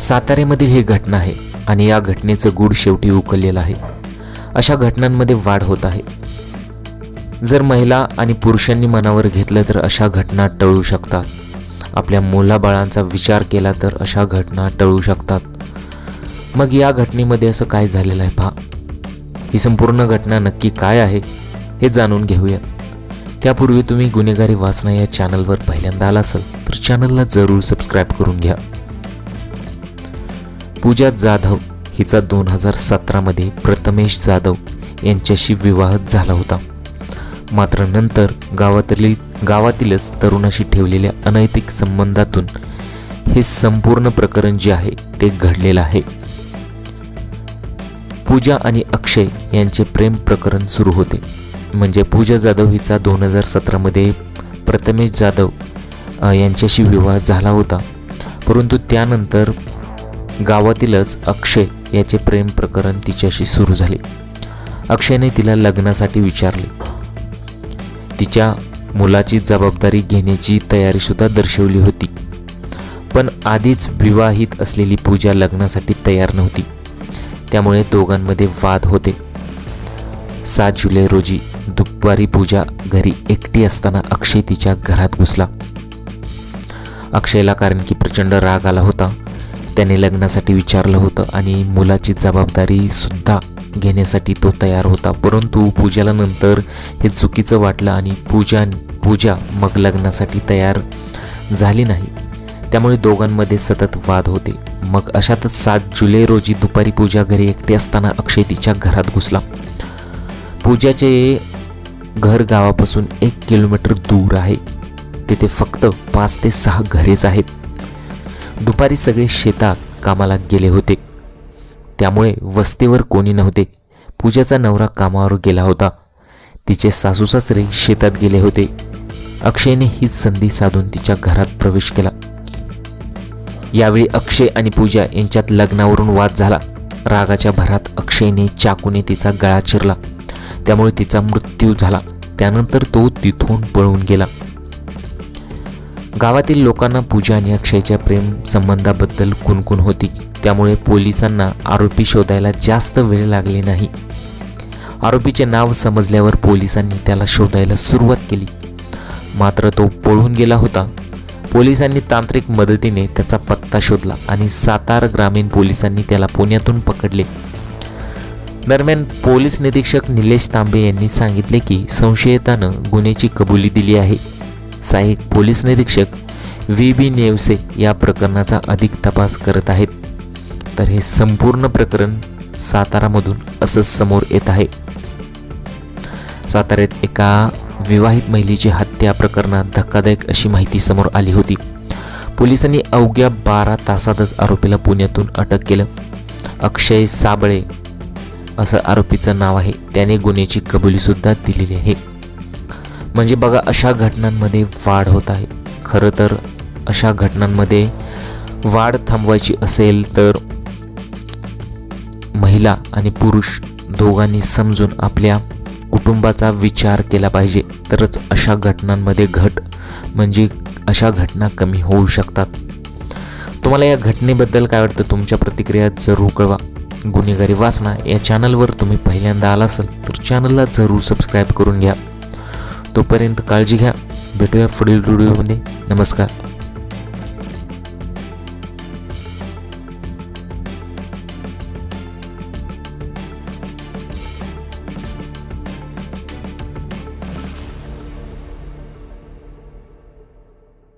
साताऱ्यामधील ही घटना आहे आणि या घटनेचं गूढ शेवटी उकललेलं आहे. अशा घटनांमध्ये वाढ होत आहे. जर महिला आणि पुरुषांनी मनावर घेतलं तर अशा घटना टळू शकतात. आपल्या मुलाबाळांचा विचार केला तर अशा घटना टळू शकतात. मग या घटनेमध्ये असं काय झालेलं आहे पहा. ही संपूर्ण घटना नक्की काय आहे हे जाणून घेऊया. त्यापूर्वी तुम्ही गुन्हेगारी वाचना या चॅनलवर पहिल्यांदा आला असाल तर चॅनलला जरूर सबस्क्राईब करून घ्या. पूजा जाधव हिचा दोन हजार सतरामध्ये प्रथमेश जाधव यांच्याशी विवाह झाला होता. मात्र नंतर गावातली गावातीलच तरुणाशी ठेवलेल्या अनैतिक संबंधातून हे संपूर्ण प्रकरण जे आहे ते घडलेलं आहे. पूजा आणि अक्षय यांचे प्रेम प्रकरण सुरू होते. म्हणजे पूजा जाधव हिचा दोन हजार सतरामध्ये प्रथमेश जाधव यांच्याशी विवाह झाला होता. परंतु त्यानंतर गावातीलच अक्षय याचे प्रेम प्रकरण तिच्याशी सुरू झाले. अक्षयने तिला लग्नासाठी विचारले. तिच्या मुलाची जबाबदारी घेण्याची तयारीसुद्धा दर्शवली होती. पण आधीच विवाहित असलेली पूजा लग्नासाठी तयार नव्हती. त्यामुळे दोघांमध्ये वाद होते. सात जुलै रोजी दुपारी पूजा घरी एकटी असताना अक्षय तिच्या घरात घुसला. अक्षयला कारण की प्रचंड राग आला होता. त्याने लग्नासाठी विचारलं होतं आणि मुलाची जबाबदारी सुद्धा घेण्यासाठी तो तयार होता. परंतु पूजाला नंतर हे चुकीचं वाटलं आणि पूजा पूजा मग लग्नासाठी तयार झाली नाही. त्यामुळे दोघांमध्ये सतत वाद होते. मग अशातच सात जुलै रोजी दुपारी पूजा घरी एकटी असताना अक्षय तिच्या घरात घुसला. पूजाचे घर गावापासून एक किलोमीटर दूर आहे. तेथे फक्त पाच ते सहा घरेच आहेत. दुपारी सगळे शेतात कामाला गेले होते. त्यामुळे वस्तीवर कोणी नव्हते. पूजाचा नवरा कामावर गेला होता. तिचे सासू सासरे शेतात गेले होते. अक्षयने हीच संधी साधून तिच्या घरात प्रवेश केला. यावेळी अक्षय आणि पूजा यांच्यात लग्नावरून वाद झाला. रागाच्या भरात अक्षयने चाकूने तिचा गळा चिरला. त्यामुळे तिचा मृत्यू झाला. त्यानंतर तो तिथून पळून गेला. गावातील लोकांना पूजा आणि अक्षयच्या प्रेम संबंधाबद्दल कुणकुण होती. त्यामुळे पोलिसांना आरोपी शोधायला जास्त वेळ लागली नाही. आरोपीचे नाव समजल्यावर पोलिसांनी त्याला शोधायला सुरुवात केली. मात्र तो पळून गेला होता. पोलिसांनी तांत्रिक मदतीने त्याचा पत्ता शोधला आणि सातार ग्रामीण पोलिसांनी त्याला पुण्यातून पकडले. दरम्यान पोलीस निरीक्षक निलेश तांबे यांनी सांगितले की संशयितानं गुन्ह्याची कबुली दिली आहे. सहाय्यक पोलीस निरीक्षक व्ही बी नेवसे या प्रकरणाचा अधिक तपास करत आहेत. तर हे संपूर्ण प्रकरण सातारामधून असंच समोर येत आहे. साताऱ्यात एका विवाहित महिलेची हत्या प्रकरणात धक्कादायक अशी माहिती समोर आली होती. पोलिसांनी अवघ्या बारा तासातच आरोपीला पुण्यातून अटक केलं. अक्षय साबळे असं आरोपीचं नाव आहे. त्याने गुन्ह्याची कबुलीसुद्धा दिलेली आहे. म्हणजे बघा अशा घटनांमध्ये वाढ होत आहे. खरं तर अशा घटनांमध्ये वाढ थांबवायची असेल तर महिला आणि पुरुष दोघांनी समजून आपल्या कुटुंबाचा विचार केला पाहिजे. तरच अशा घटनांमध्ये घट म्हणजे अशा घटना कमी होऊ शकतात. तुम्हाला या घटनेबद्दल काय वाटतं? तुमच्या प्रतिक्रिया जरूर कळवा. गुन्हेगारी वाचना या चॅनलवर तुम्ही पहिल्यांदा आला असाल तर चॅनलला जरूर सबस्क्राईब करून घ्या. तोपर्यंत काळजी घ्या. भेटूया पुढील व्हिडिओमध्ये नमस्कार.